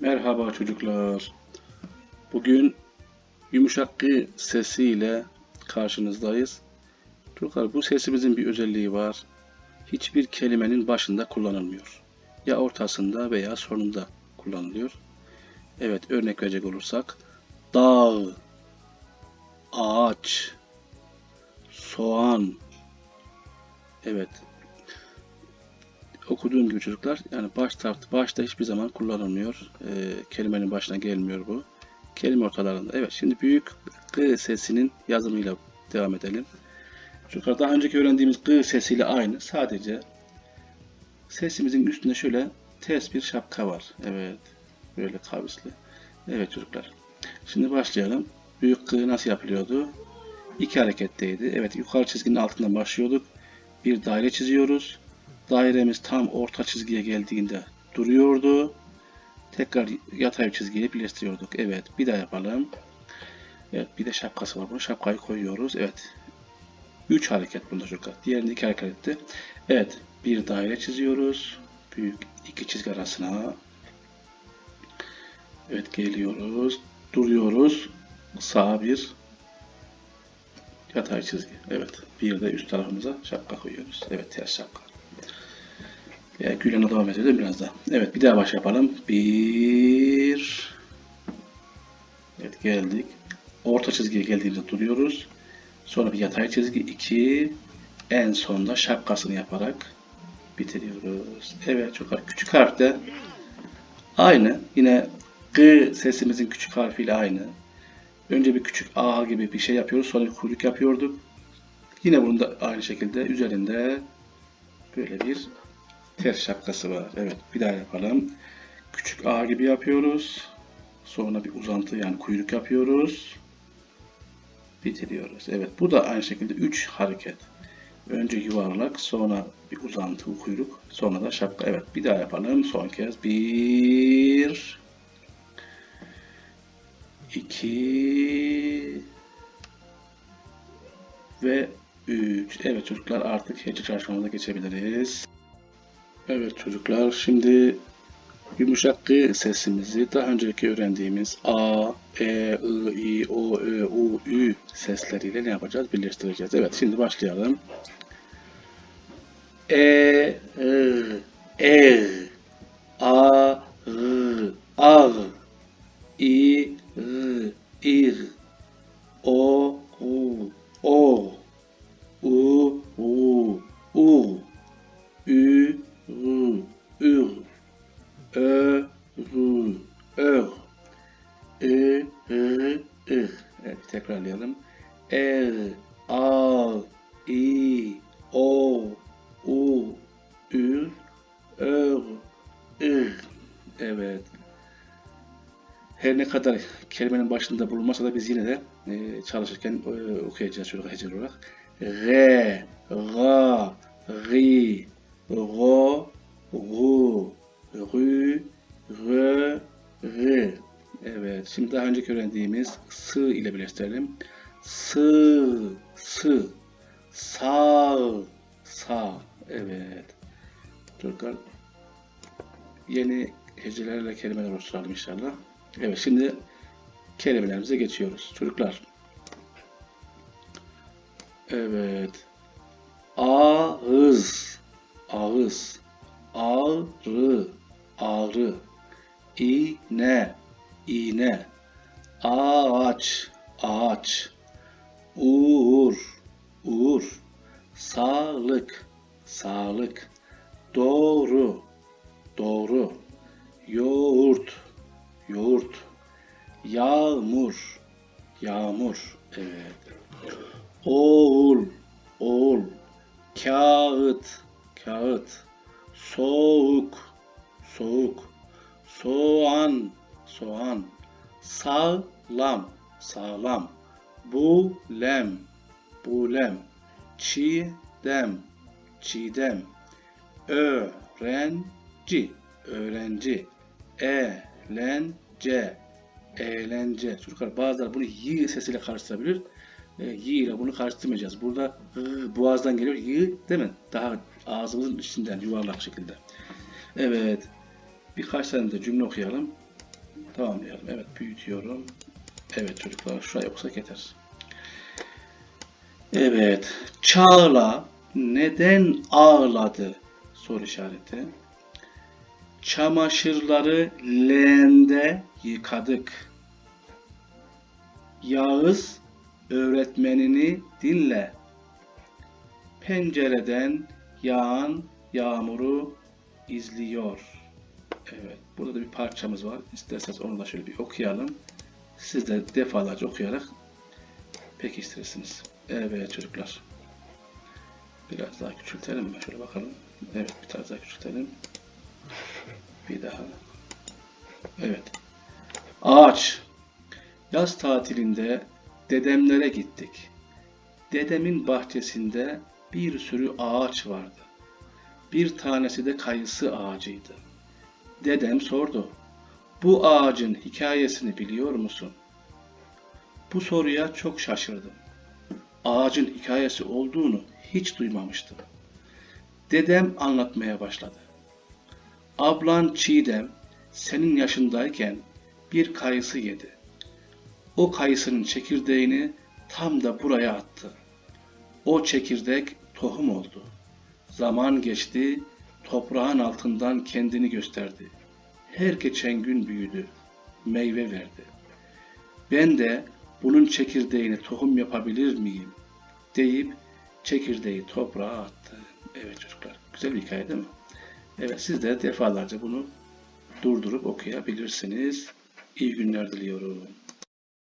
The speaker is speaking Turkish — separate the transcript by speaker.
Speaker 1: Merhaba çocuklar. Bugün yumuşak G sesiyle karşınızdayız. Çocuklar bu sesimizin bir özelliği var. Hiçbir kelimenin başında kullanılmıyor. Ya ortasında veya sonunda kullanılıyor. Evet örnek verecek olursak dağ, ağaç, soğan. Evet okuduğum gibi çocuklar yani baş tarafta başta hiçbir zaman kullanılmıyor. Ee, kelimenin başına gelmiyor bu. Kelime ortalarında. Evet şimdi büyük G sesinin yazımıyla devam edelim. Çocuklar daha önceki öğrendiğimiz G sesiyle aynı. Sadece sesimizin üstünde şöyle ters bir şapka var. Evet. Böyle kavisli. Evet çocuklar. Şimdi başlayalım. Büyük G nasıl yapılıyordu? İki hareketteydi. Evet yukarı çizginin altından başlıyorduk. Bir daire çiziyoruz. Dairemiz tam orta çizgiye geldiğinde duruyordu. Tekrar yatay çizgiye birleştiriyorduk. Evet bir daha yapalım. Evet bir de şapkası var. Bunu şapkayı koyuyoruz. Evet. 3 hareket bunda çocuklar. Diğerinde 2 hareket etti. Evet bir daire çiziyoruz. Büyük iki çizgi arasına. Evet geliyoruz. Duruyoruz. Sağa bir yatay çizgi. Evet. Bir de üst tarafımıza şapka koyuyoruz. Evet ters şapka. Ya Gülen'e devam edelim biraz daha. Evet bir daha baş yapalım. Bir. Evet geldik. Orta çizgiye geldiğimizde duruyoruz. Sonra bir yatay çizgi. iki. En sonda şapkasını yaparak bitiriyoruz. Evet çok küçük harfte aynı. Yine G sesimizin küçük harfiyle aynı. Önce bir küçük A gibi bir şey yapıyoruz. Sonra bir kuyruk yapıyorduk. Yine bunun da aynı şekilde üzerinde böyle bir ters şapkası var. Evet bir daha yapalım. Küçük A gibi yapıyoruz. Sonra bir uzantı yani kuyruk yapıyoruz. Bitiriyoruz. Evet bu da aynı şekilde 3 hareket. Önce yuvarlak, sonra bir uzantı, kuyruk, sonra da şapka. Evet bir daha yapalım. Son kez. Bir, iki ve üç. Evet çocuklar artık hece çalışmamıza geçebiliriz. Evet çocuklar şimdi yumuşak G sesimizi daha önceki öğrendiğimiz A, E, I, I, O, Ö, U, Ü sesleriyle ne yapacağız? Birleştireceğiz. Evet şimdi başlayalım. E, I, E, tekrarlayalım. Er, al, i, o, u, ür, ör, ır. Evet. Her ne kadar kelimenin başında bulunmasa da biz yine de e, çalışırken e, okuyacağız çocuk hece olarak. Re, ra, ri, ro, ru, rü, rö, rı. Evet. Şimdi daha önceki öğrendiğimiz sı ile birleştirelim. Sı, sı, sağ, sağ. Evet. Çocuklar yeni hecelerle kelimeler oluşturalım inşallah. Evet şimdi kelimelerimize geçiyoruz. Çocuklar. Evet. Ağız, ağız, ağrı, ağrı, iğne, iğne, ağaç, ağaç, uğur, uğur, sağlık, sağlık, doğru, doğru, yoğurt, yoğurt, yağmur, yağmur, evet, oğul, oğul, kağıt, kağıt, soğuk, soğuk, soğan, soğan, sağlam, sağlam, bulem, bulem, çiğdem, çiğdem, öğrenci, öğrenci, eğlence, eğlence. Çocuklar bazıları bunu y sesiyle karıştırabilir. E, y ile bunu karıştırmayacağız. Burada ı, boğazdan geliyor y değil mi? Daha ağzımızın üstünden yuvarlak şekilde. Evet. Birkaç tane de cümle okuyalım. Tamamlayalım. Evet büyütüyorum. Evet çocuklar şuraya okusak yeter. Evet. Çağla neden ağladı? Soru işareti. Çamaşırları leğende yıkadık. Yağız öğretmenini dinle. Pencereden yağan yağmuru izliyor. Evet, burada da bir parçamız var. İsterseniz onu da şöyle bir okuyalım. Siz de defalarca okuyarak pekiştirirsiniz. Evet çocuklar. Biraz daha küçültelim mi? Şöyle bakalım. Evet, bir tane daha küçültelim. Bir daha. Evet. Ağaç. Yaz tatilinde dedemlere gittik. Dedemin bahçesinde bir sürü ağaç vardı. Bir tanesi de kayısı ağacıydı. Dedem sordu. Bu ağacın hikayesini biliyor musun? Bu soruya çok şaşırdım. Ağacın hikayesi olduğunu hiç duymamıştım. Dedem anlatmaya başladı. Ablan Çiğdem senin yaşındayken bir kayısı yedi. O kayısının çekirdeğini tam da buraya attı. O çekirdek tohum oldu. Zaman geçti, toprağın altından kendini gösterdi. Her geçen gün büyüdü, meyve verdi. Ben de bunun çekirdeğini tohum yapabilir miyim? deyip çekirdeği toprağa attı. Evet çocuklar, güzel bir hikaye değil mi? Evet siz de defalarca bunu durdurup okuyabilirsiniz. İyi günler diliyorum.